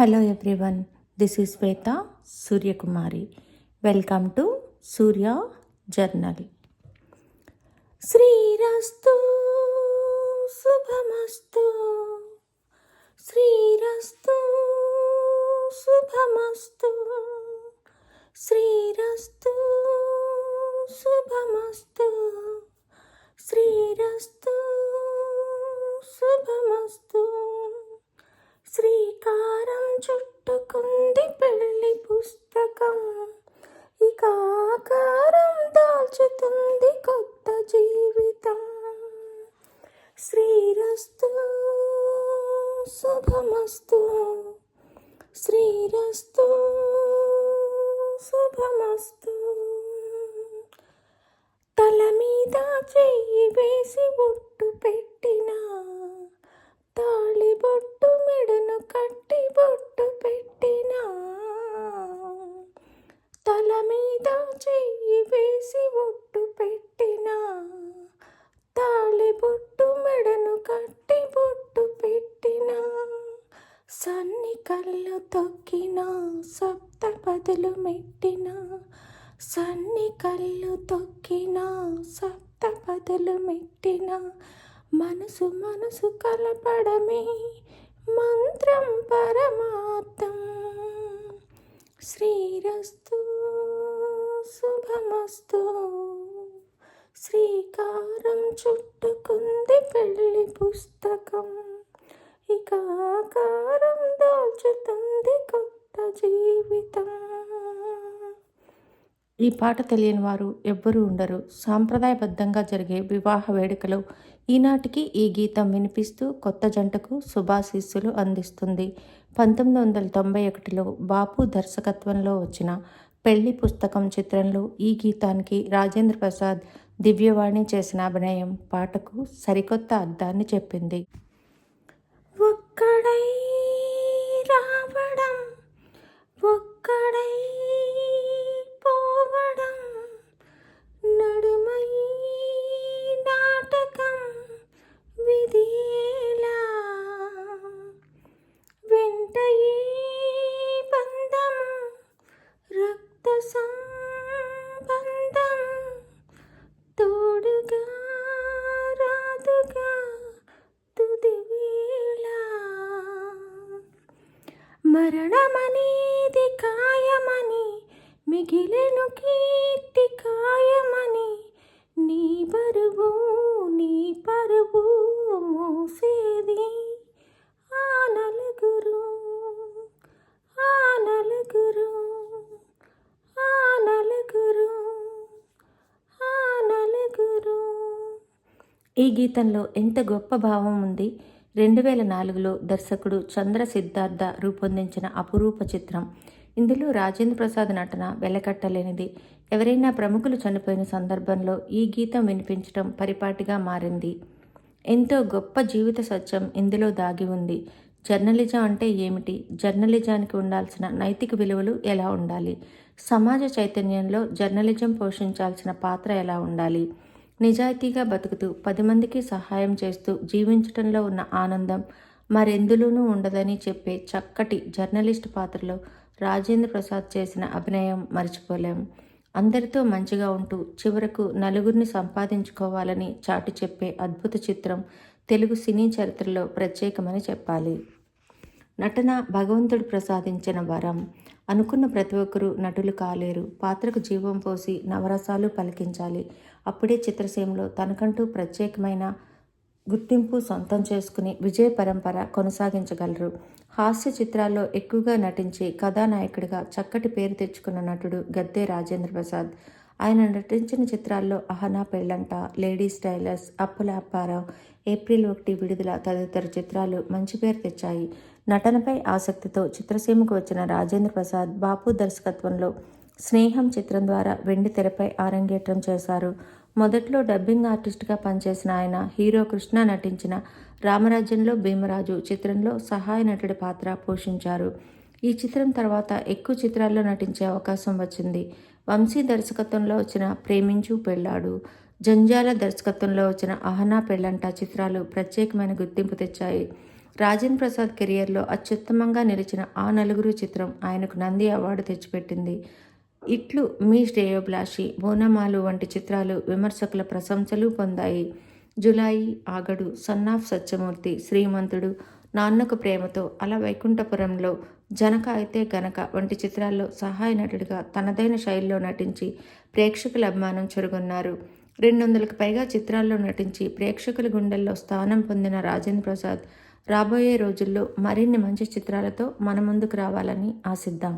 Hello everyone this is Shweta Suryakumari welcome to Surya journal శ్రీరస్తు శుభమస్తు శ్రీరస్తు శుభమస్తు శ్రీరస్తు శ్రీరస్తు శుభమస్తు. శ్రీరస్తు శుభమస్తు. తల మీద చెయ్యి వేసి బొట్టు పెట్టి సన్ని కళ్ళు తొక్కిన సప్త పదులు మెట్టిన. సన్ని కళ్ళు తొక్కిన సప్త పదులు మెట్టిన. మనసు మనసు కలపడమే మంత్రం పరమార్థం. శ్రీరస్తు శుభమస్తు. శ్రీకారం చుట్టుకుంది పెళ్ళి పుస్తకం. ఇక ఆకారం కొత్త జీవితం. ఈ పాట తెలియని వారు ఎవ్వరూ ఉండరు. సాంప్రదాయబద్ధంగా జరిగే వివాహ వేడుకలో ఈనాటికి ఈ గీతం వినిపిస్తూ కొత్త జంటకు శుభాశీస్సులు అందిస్తుంది. పంతొమ్మిది వందల తొంభై ఒకటిలో బాపు దర్శకత్వంలో వచ్చిన పెళ్ళి పుస్తకం చిత్రంలో ఈ గీతానికి రాజేంద్ర ప్రసాద్ దివ్యవాణి చేసిన అభినయం పాటకు సరికొత్త అర్థాన్ని చెప్పింది. ఒక్కడై మరణమనేది కాయమని మిగిలెను కీర్తి కాయమని నీ బరువు నీ పరువు మోసేది. ఆ నలుగురు ఆ నలుగురు ఆ నలుగురు ఆ నలుగురు. ఈ గీతంలో ఎంత గొప్ప భావం ఉంది. రెండు వేల నాలుగులో దర్శకుడు చంద్ర సిద్ధార్థ రూపొందించిన అపురూప చిత్రం. ఇందులో రాజేంద్ర ప్రసాద్ నటన వెలకట్టలేనిది. ఎవరైనా ప్రముఖులు చనిపోయిన సందర్భంలో ఈ గీతం వినిపించడం పరిపాటిగా మారింది. ఎంతో గొప్ప జీవిత సత్యం ఇందులో దాగి ఉంది. జర్నలిజం అంటే ఏమిటి? జర్నలిజానికి ఉండాల్సిన నైతిక విలువలు ఎలా ఉండాలి? సమాజ చైతన్యంలో జర్నలిజం పోషించాల్సిన పాత్ర ఎలా ఉండాలి? నిజాయితీగా బతుకుతూ పది మందికి సహాయం చేస్తూ జీవించటంలో ఉన్న ఆనందం మరెందులోనూ ఉండదని చెప్పే చక్కటి జర్నలిస్ట్ పాత్రలో రాజేంద్ర ప్రసాద్ చేసిన అభినయం మర్చిపోలేం. అందరితో మంచిగా ఉంటూ చివరకు నలుగురిని సంపాదించుకోవాలని చాటి చెప్పే అద్భుత చిత్రం తెలుగు సినీ చరిత్రలో ప్రత్యేకమని చెప్పాలి. నటన భగవంతుడు ప్రసాదించిన వరం. అనుకున్న ప్రతి ఒక్కరూ నటులు కాలేరు. పాత్రకు జీవం పోసి నవరసాలు పలికించాలి. అప్పుడే చిత్రసీమలో తనకంటూ ప్రత్యేకమైన గుర్తింపు సొంతం చేసుకుని విజయ పరంపర కొనసాగించగలరు. హాస్య చిత్రాల్లో ఎక్కువగా నటించి కథానాయకుడిగా చక్కటి పేరు తెచ్చుకున్న నటుడు గద్దే రాజేంద్ర ప్రసాద్. ఆయన నటించిన చిత్రాల్లో అహనా పెళ్ళంట లేడీస్ టైలర్స్ అప్పుల అప్పారావు ఏప్రిల్ ఒకటి విడుదల తదితర చిత్రాలు మంచి పేరు తెచ్చాయి. నటనపై ఆసక్తితో చిత్రసీమకు వచ్చిన రాజేంద్ర ప్రసాద్ బాపు దర్శకత్వంలో స్నేహం చిత్రం ద్వారా వెండి తెరపై ఆరంగేట్రం చేశారు. మొదట్లో డబ్బింగ్ ఆర్టిస్ట్గా పనిచేసిన ఆయన హీరో కృష్ణ నటించిన రామరాజ్యంలో భీమరాజు చిత్రంలో సహాయ నటుడి పాత్ర పోషించారు. ఈ చిత్రం తర్వాత ఎక్కువ చిత్రాల్లో నటించే అవకాశం వచ్చింది. వంశీ దర్శకత్వంలో వచ్చిన ప్రేమించు పెళ్ళాడు. జంజాల దర్శకత్వంలో వచ్చిన అహనా పెళ్ళంట చిత్రాలు ప్రత్యేకమైన గుర్తింపు తెచ్చాయి. రాజేంద్ర ప్రసాద్ కెరియర్లో అత్యుత్తమంగా నిలిచిన ఆ నలుగురు చిత్రం ఆయనకు నంది అవార్డు తెచ్చిపెట్టింది. ఇట్లు మీ శ్రేయోభిలాషి బోనమాలు వంటి చిత్రాలు విమర్శకుల ప్రశంసలు పొందాయి. జులాయి ఆగడు సన్నాఫ్ సత్యమూర్తి శ్రీమంతుడు నాన్నకు ప్రేమతో అలా వైకుంఠపురంలో జనక అయితే గనక వంటి చిత్రాల్లో సహాయ నటుడిగా తనదైన శైలిలో నటించి ప్రేక్షకుల అభిమానం చెరుగొన్నారు. రెండు వందలకు పైగా చిత్రాల్లో నటించి ప్రేక్షకుల గుండెల్లో స్థానం పొందిన రాజేంద్ర ప్రసాద్ రాబోయే రోజుల్లో మరిన్ని మంచి చిత్రాలతో మన ముందుకు రావాలని ఆశిద్దాం.